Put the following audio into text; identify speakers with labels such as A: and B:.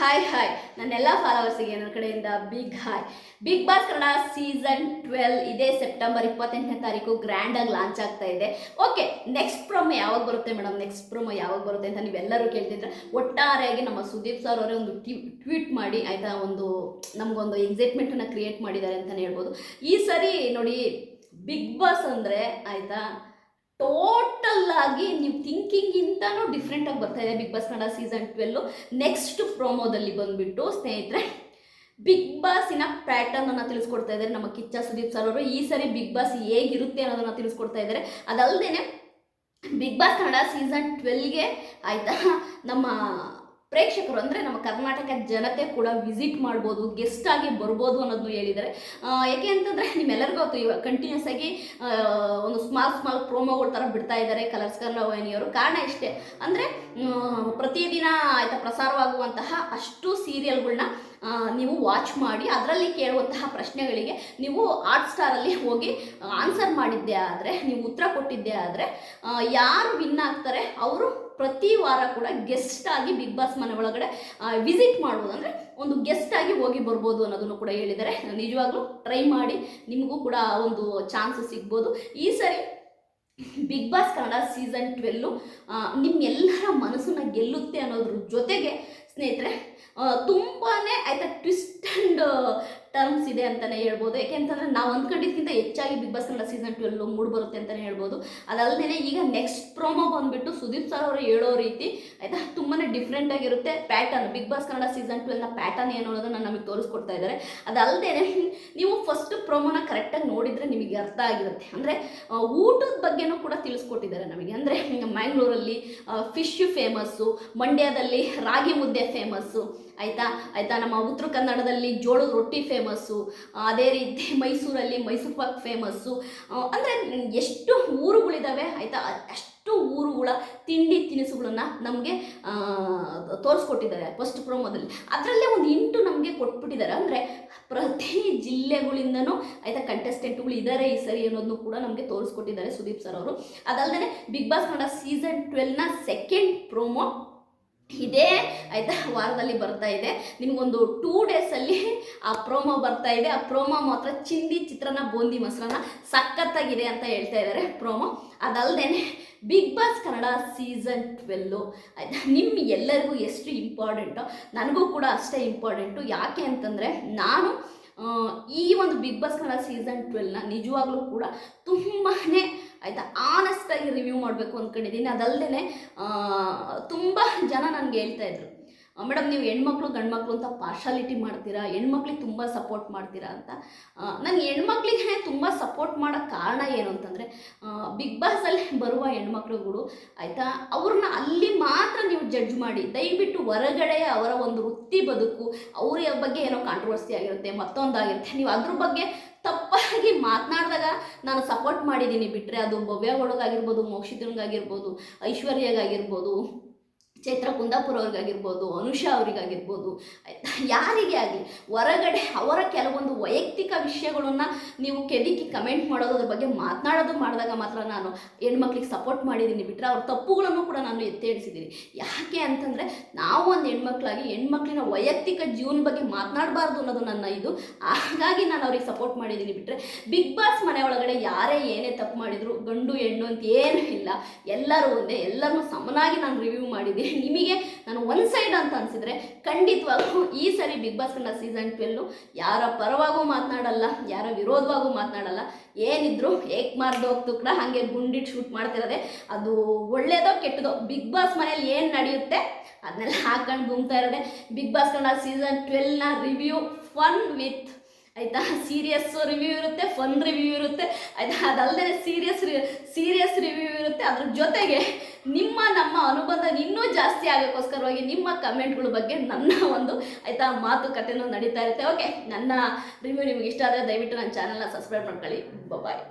A: Hi hi ನನ್ನೆಲ್ಲ ಫಾಲೋವರ್ಸಿಗೆ ನನ್ನ ಕಡೆಯಿಂದ big hi Bigg Boss Kannada season twelve ಇದೇ ಸೆಪ್ಟೆಂಬರ್ ಇಪ್ಪತ್ತೆಂಟನೇ ತಾರೀಕು ಗ್ರ್ಯಾಂಡಾಗಿ ಲಾಂಚ್ ಆಗ್ತಾ ಇದೆ. ಓಕೆ ನೆಕ್ಸ್ಟ್ ಪ್ರೊಮೋ ಯಾವಾಗ ಬರುತ್ತೆ ಮೇಡಮ್ ನೆಕ್ಸ್ಟ್ ಪ್ರೊಮೋ ಯಾವಾಗ ಬರುತ್ತೆ ಅಂತ ನೀವೆಲ್ಲರೂ ಕೇಳ್ತಿದ್ರೆ ಒಟ್ಟಾರೆಯಾಗಿ ನಮ್ಮ ಸುದೀಪ್ ಸರ್ ಅವರೇ ಒಂದು ಟ್ವೀಟ್ ಮಾಡಿ ಆಯಿತಾ ಒಂದು, ನಮಗೊಂದು ಎಕ್ಸೈಟ್ಮೆಂಟನ್ನು ಕ್ರಿಯೇಟ್ ಮಾಡಿದ್ದಾರೆ ಅಂತಲೇ ಹೇಳ್ಬೋದು. ಈ ಸರಿ ನೋಡಿ ಬಿಗ್ ಬಾಸ್ ಅಂದರೆ ಆಯಿತಾ ಟೋಟಲ್ ಆಗಿ ನೀವು ಥಿಂಕಿಂಗಿಂತನೂ ಡಿಫ್ರೆಂಟಾಗಿ ಬರ್ತಾ ಇದೆ Bigg Boss Kannada season twelve next ಪ್ರೋಮೋದಲ್ಲಿ ಬಂದುಬಿಟ್ಟು ಸ್ನೇಹಿತರೆ ಬಿಗ್ ಬಾಸಿನ ಪ್ಯಾಟರ್ನನ್ನು ತಿಳಿಸ್ಕೊಡ್ತಾ ಇದ್ದಾರೆ ನಮ್ಮ ಕಿಚ್ಚ ಸುದೀಪ್ ಸರ್ ಅವರು. ಈ ಸರಿ ಬಿಗ್ ಬಾಸ್ ಹೇಗಿರುತ್ತೆ ಅನ್ನೋದನ್ನು ತಿಳಿಸ್ಕೊಡ್ತಾ ಇದ್ದಾರೆ. ಅದಲ್ಲದೆ ಬಿಗ್ ಬಾಸ್ ಕನ್ನಡ ಸೀಸನ್ ಟ್ವೆಲ್ಗೆ ಆಯಿತಾ, ನಮ್ಮ ಪ್ರೇಕ್ಷಕರು ಅಂದರೆ ನಮ್ಮ ಕರ್ನಾಟಕ ಜನತೆ ಕೂಡ ವಿಸಿಟ್ ಮಾಡ್ಬೋದು ಗೆಸ್ಟ್ ಆಗಿ ಬರ್ಬೋದು ಅನ್ನೋದನ್ನು ಹೇಳಿದ್ದಾರೆ. ಯಾಕೆ ಅಂತಂದರೆ ನಿಮ್ಮೆಲ್ಲರಿಗೂ ಗೊತ್ತು, ಇವಾಗ ಕಂಟಿನ್ಯೂಸ್ ಆಗಿ ಒಂದು ಸ್ಮಾಲ್ ಸ್ಮಾಲ್ ಪ್ರೋಮೋಗಳ ಥರ ಬಿಡ್ತಾ ಇದ್ದಾರೆ ಕಲರ್ಸ್ ಕರ್ನವಾಹಿನಿಯವರು ಕಾರಣ ಇಷ್ಟೇ, ಅಂದರೆ ಪ್ರತಿದಿನ ಆಯಿತಾ ಪ್ರಸಾರವಾಗುವಂತಹ ಅಷ್ಟು ಸೀರಿಯಲ್ಗಳನ್ನ ನೀವು ವಾಚ್ ಮಾಡಿ, ಅದರಲ್ಲಿ ಕೇಳುವಂತಹ ಪ್ರಶ್ನೆಗಳಿಗೆ ನೀವು ಆರ್ಟ್ ಸ್ಟಾರಲ್ಲಿ ಹೋಗಿ ಆನ್ಸರ್ ಮಾಡಿದ್ದೆ ಆದರೆ, ನೀವು ಉತ್ತರ ಕೊಟ್ಟಿದ್ದೆ ಆದರೆ ಯಾರು ವಿನ್ ಆಗ್ತಾರೆ, ಅವರು ಪ್ರತಿ ವಾರ ಕೂಡ ಗೆಸ್ಟ್ ಆಗಿ ಬಿಗ್ ಬಾಸ್ ಮನೆ ಒಳಗಡೆ ವಿಸಿಟ್ ಮಾಡ್ಬೋದು ಅಂದರೆ ಒಂದು ಗೆಸ್ಟ್ ಆಗಿ ಹೋಗಿ ಬರ್ಬೋದು ಅನ್ನೋದನ್ನು ಕೂಡ ಹೇಳಿದ್ದಾರೆ. ನಿಜವಾಗ್ಲೂ ಟ್ರೈ ಮಾಡಿ, ನಿಮಗೂ ಕೂಡ ಒಂದು ಚಾನ್ಸ್ ಸಿಗ್ಬೋದು. ಈ ಸರಿ big boss Kannada season twelve ನಿಮ್ಮೆಲ್ಲರ ಮನಸ್ಸನ್ನ ಗೆಲ್ಲುತ್ತೆ ಅನ್ನೋದ್ರ ಜೊತೆಗೆ, ಸ್ನೇಹಿತರೆ ತುಂಬಾ ಆಯ್ತಾ ಟ್ವಿಸ್ಟ್ ಆ್ಯಂಡ್ ಟರ್ಮ್ಸ್ ಇದೆ ಅಂತಲೇ ಹೇಳ್ಬೋದು. ಯಾಕೆಂತಂದರೆ ನಾವು ಅಂದ್ಕೊಂಡಿದ್ದಕ್ಕಿಂತ ಹೆಚ್ಚಾಗಿ big boss Kannada season twelve mood ಬರುತ್ತೆ ಅಂತಲೇ ಹೇಳ್ಬೋದು. ಅದಲ್ಲದೆ ಈಗ ನೆಕ್ಸ್ಟ್ ಪ್ರೋಮೋ ಬಂದುಬಿಟ್ಟು ಸುದೀಪ್ ಸರ್ ಅವರು ಹೇಳೋ ರೀತಿ, ಆಯಿತಾ? ತುಂಬಾ ಡಿಫ್ರೆಂಟ್ ಆಗಿರುತ್ತೆ pattern big boss Kannada season ಟ್ವೆಲ್ನ pattern ಏನು ಅನ್ನೋದನ್ನು ನಮಗೆ ತೋರಿಸ್ಕೊಡ್ತಾ ಇದ್ದಾರೆ. ಅದಲ್ಲದೆ ನೀವು ಫಸ್ಟ್ ಪ್ರೋಮೋನ ಕರೆಕ್ಟಾಗಿ ನೋಡಿದರೆ ನಿಮಗೆ ಅರ್ಥ ಆಗಿರುತ್ತೆ. ಅಂದರೆ ಊಟದ ಬಗ್ಗೆನೂ ಕೂಡ ತಿಳಿಸ್ಕೊಟ್ಟಿದ್ದಾರೆ ನಮಗೆ. ಅಂದರೆ ಮ್ಯಾಂಗ್ಳೂರಲ್ಲಿ ಫಿಶ್ ಫೇಮಸ್ಸು ಮಂಡ್ಯದಲ್ಲಿ ರಾಗಿ ಮುದ್ದೆ ಫೇಮಸ್ಸು ಆಯಿತಾ? ಆಯಿತಾ? ನಮ್ಮ ಉತ್ತರ ಕನ್ನಡದಲ್ಲಿ ಜೋಳದ ರೊಟ್ಟಿ ಫೇಮಸ್ಸು ಅದೇ ರೀತಿ ಮೈಸೂರಲ್ಲಿ ಮೈಸೂರು ಪಾಕ್ ಫೇಮಸ್ಸು ಅಂದರೆ ಎಷ್ಟು ಊರುಗಳಿದ್ದಾವೆ ಆಯಿತಾ? ಅಷ್ಟು ಊರುಗಳ ತಿಂಡಿ ತಿನಿಸುಗಳನ್ನು ನಮಗೆ ತೋರಿಸ್ಕೊಟ್ಟಿದ್ದಾರೆ ಫಸ್ಟ್ ಪ್ರೋಮೋದಲ್ಲಿ ಅದರಲ್ಲೇ ಒಂದು ಇಂಟು ನಮಗೆ ಕೊಟ್ಬಿಟ್ಟಿದ್ದಾರೆ. ಅಂದರೆ ಪ್ರತಿ ಜಿಲ್ಲೆಗಳಿಂದನೂ ಆಯಿತಾ ಕಂಟೆಸ್ಟೆಂಟ್ಗಳು ಇದ್ದಾರೆ ಈ ಸರಿ ಅನ್ನೋದನ್ನು ಕೂಡ ನಮಗೆ ತೋರಿಸ್ಕೊಟ್ಟಿದ್ದಾರೆ ಸುದೀಪ್ ಸರ್ ಅವರು. ಅದಲ್ಲದೆ ಬಿಗ್ ಬಾಸ್ ಕನ್ನಡ ಸೀಸನ್ ಟ್ವೆಲ್ನ ಸೆಕೆಂಡ್ ಪ್ರೋಮೋ ಇದೇ. ಆಯಿತಾ? ವಾರದಲ್ಲಿ ಬರ್ತಾ ಇದೆ. ನಿಮಗೊಂದು ಟೂ ಡೇಸಲ್ಲಿ ಆ ಪ್ರೋಮೋ ಬರ್ತಾ ಇದೆ. ಆ ಪ್ರೋಮೋ ಮಾತ್ರ ಚಿಂದಿ, ಚಿತ್ರಾನ್ನ, ಬೂಂದಿ, ಮೊಸರನ್ನ ಸಖತ್ತಾಗಿದೆ ಅಂತ ಹೇಳ್ತಾ ಇದ್ದಾರೆ ಪ್ರೋಮೋ ಅದಲ್ಲದೆ big boss Kannada season twelve ಆಯಿತಾ? ನಿಮ್ಮ ಎಲ್ಲರಿಗೂ ಎಷ್ಟು ಇಂಪಾರ್ಟೆಂಟೋ ನನಗೂ ಕೂಡ ಅಷ್ಟೇ ಇಂಪಾರ್ಟೆಂಟು ಯಾಕೆ ಅಂತಂದರೆ ನಾನು ಈ ಒಂದು ಬಿಗ್ ಬಾಸ್ ಕನ್ನಡ ಸೀಸನ್ ಟ್ವೆಲ್ನ ನಿಜವಾಗ್ಲೂ ಕೂಡ ತುಂಬಾ ರಿವ್ಯೂ ಮಾಡಬೇಕು ಅಂದ್ಕೊಂಡಿದ್ದೀನಿ ಅದಲ್ಲದೆ ತುಂಬ ಜನ ನನಗೆ ಹೇಳ್ತಾ ಇದ್ರು ಮೇಡಮ್ ನೀವು ಹೆಣ್ಮಕ್ಳು, ಗಂಡ್ಮಕ್ಳು ಅಂತ ಪಾರ್ಶಾಲಿಟಿ ಮಾಡ್ತೀರಾ? ಹೆಣ್ಮಕ್ಳಿಗೆ ತುಂಬ ಸಪೋರ್ಟ್ ಮಾಡ್ತೀರಾ ಅಂತ? ನನಗೆ ಹೆಣ್ಮಕ್ಳಿಗೆ ತುಂಬ ಸಪೋರ್ಟ್ ಮಾಡೋ ಕಾರಣ ಏನು ಅಂತಂದರೆ ಬಿಗ್ ಬಾಸಲ್ಲಿ ಬರುವ ಹೆಣ್ಮಕ್ಳುಗಳು, ಆಯಿತಾ, ಅವ್ರನ್ನ ಅಲ್ಲಿ ಮಾತ್ರ ನೀವು ಜಡ್ಜ್ ಮಾಡಿ. ದಯವಿಟ್ಟು ಹೊರಗಡೆ ಅವರ ಒಂದು ವೃತ್ತಿ ಬದುಕು, ಅವ್ರ ಬಗ್ಗೆ ಏನೋ ಕಾಂಟ್ರವರ್ಸಿ ಆಗಿರುತ್ತೆ, ಮತ್ತೊಂದಾಗಿರುತ್ತೆ. ನೀವು ಅದ್ರ ಬಗ್ಗೆ ತಪ್ಪಾಗಿ ಮಾತನಾಡಿದಾಗ ನಾನು ಸಪೋರ್ಟ್ ಮಾಡಿದ್ದೀನಿ. ಬಿಟ್ಟರೆ ಅದು ಭವ್ಯಗೌಡಗಾಗಿರ್ಬೋದು ಮೋಕ್ಷಿತನಿಗಾಗಿರ್ಬೋದು ಐಶ್ವರ್ಯಗಾಗಿರ್ಬೋದು. ಚೈತ್ರ ಕುಂದಾಪುರ ಅವ್ರಿಗಾಗಿರ್ಬೋದು ಅನುಷಾ ಅವರಿಗಾಗಿರ್ಬೋದು ಯಾರಿಗೆ ಆಗಲಿ? ಹೊರಗಡೆ ಅವರ ಕೆಲವೊಂದು ವೈಯಕ್ತಿಕ ವಿಷಯಗಳನ್ನ ನೀವು ಕೆದಿಕ್ಕಿ ಕಮೆಂಟ್ ಮಾಡೋದ್ರ ಬಗ್ಗೆ ಮಾತನಾಡೋದು ಮಾಡಿದಾಗ ಮಾತ್ರ ನಾನು ಹೆಣ್ಮಕ್ಳಿಗೆ ಸಪೋರ್ಟ್ ಮಾಡಿದ್ದೀನಿ. ಬಿಟ್ಟರೆ ಅವ್ರ ತಪ್ಪುಗಳನ್ನು ಕೂಡ ನಾನು ಎತ್ತಿ ಹಿಡಿಸಿದ್ದೀನಿ ಯಾಕೆ ಅಂತಂದರೆ ನಾವು ಒಂದು ಹೆಣ್ಮಕ್ಳಾಗಿ ಹೆಣ್ಮಕ್ಳಿನ ವೈಯಕ್ತಿಕ ಜೀವನ ಬಗ್ಗೆ ಮಾತನಾಡಬಾರ್ದು ಅನ್ನೋದು ನನ್ನ ಇದು. ಹಾಗಾಗಿ ನಾನು ಅವ್ರಿಗೆ ಸಪೋರ್ಟ್ ಮಾಡಿದ್ದೀನಿ. ಬಿಟ್ಟರೆ ಬಿಗ್ ಬಾಸ್ ಮನೆ ಒಳಗಡೆ ಯಾರೇ ಏನೇ ತಪ್ಪು ಮಾಡಿದ್ರು, ಗಂಡು ಹೆಣ್ಣು ಅಂತ ಏನೂ ಇಲ್ಲ. ಎಲ್ಲರೂ ಒಂದೇ, ಎಲ್ಲರನ್ನೂ ಸಮನಾಗಿ ನಾನು ರಿವ್ಯೂ ಮಾಡಿದ್ದೀನಿ. ನಿಮಗೆ ನಾನು ಒನ್ ಸೈಡ್ ಅಂತ ಅನಿಸಿದ್ರೆ ಖಂಡಿತವಾಗೂ ಈ ಸರಿ big boss Kannada season twelve ಯಾರ ಪರವಾಗೂ ಮಾತನಾಡಲ್ಲ, ಯಾರ ವಿರೋಧವಾಗೂ ಮಾತನಾಡಲ್ಲ, ಏನಿದ್ರು ಏಕ್ ಮಾರ್ದೋಗ್ತು ಕೂಡ ಹಾಗೆ ಗುಂಡಿಟ್ಟು ಶೂಟ್ ಮಾಡ್ತಿರೋದೆ. ಅದು ಒಳ್ಳೇದೋ ಕೆಟ್ಟದೋ ಬಿಗ್ ಬಾಸ್ ಮನೇಲಿ ಏನು ನಡೆಯುತ್ತೆ ಅದನ್ನೆಲ್ಲ ಹಾಕೊಂಡು ಗುಮ್ತಾ ಇರೋದೆ. ಬಿಗ್ ಬಾಸ್ ಕನ್ನಡ ಸೀಸನ್ ಟ್ವೆಲ್ನ ರಿವ್ಯೂ ಫನ್ ವಿತ್ ಆಯಿತಾ? ಸೀರಿಯಸ್ ರಿವ್ಯೂ ಇರುತ್ತೆ ಫನ್ ರಿವ್ಯೂ ಇರುತ್ತೆ. ಆಯಿತಾ? ಅದಲ್ಲದೆ ಸೀರಿಯಸ್ ಸೀರಿಯಸ್ ರಿವ್ಯೂ ಇರುತ್ತೆ. ಅದ್ರ ಜೊತೆಗೆ ನಿಮ್ಮ ನಮ್ಮ ಅನುಬಂಧ ಇನ್ನೂ ಜಾಸ್ತಿ ಆಗೋಕ್ಕೋಸ್ಕರವಾಗಿ ನಿಮ್ಮ ಕಮೆಂಟ್ಗಳ ಬಗ್ಗೆ ನನ್ನ ಒಂದು ಆಯಿತಾ ಮಾತುಕತೆನೂ ನಡೀತಾ ಇರುತ್ತೆ. ಓಕೆ ನನ್ನ ರಿವ್ಯೂ ನಿಮ್ಗೆ ಇಷ್ಟ ಆದರೆ ದಯವಿಟ್ಟು ನನ್ನ ಚಾನಲ್ನ ಸಬ್ಸ್ಕ್ರೈಬ್ ಮಾಡ್ಕೊಳ್ಳಿ. ಬಾಯ್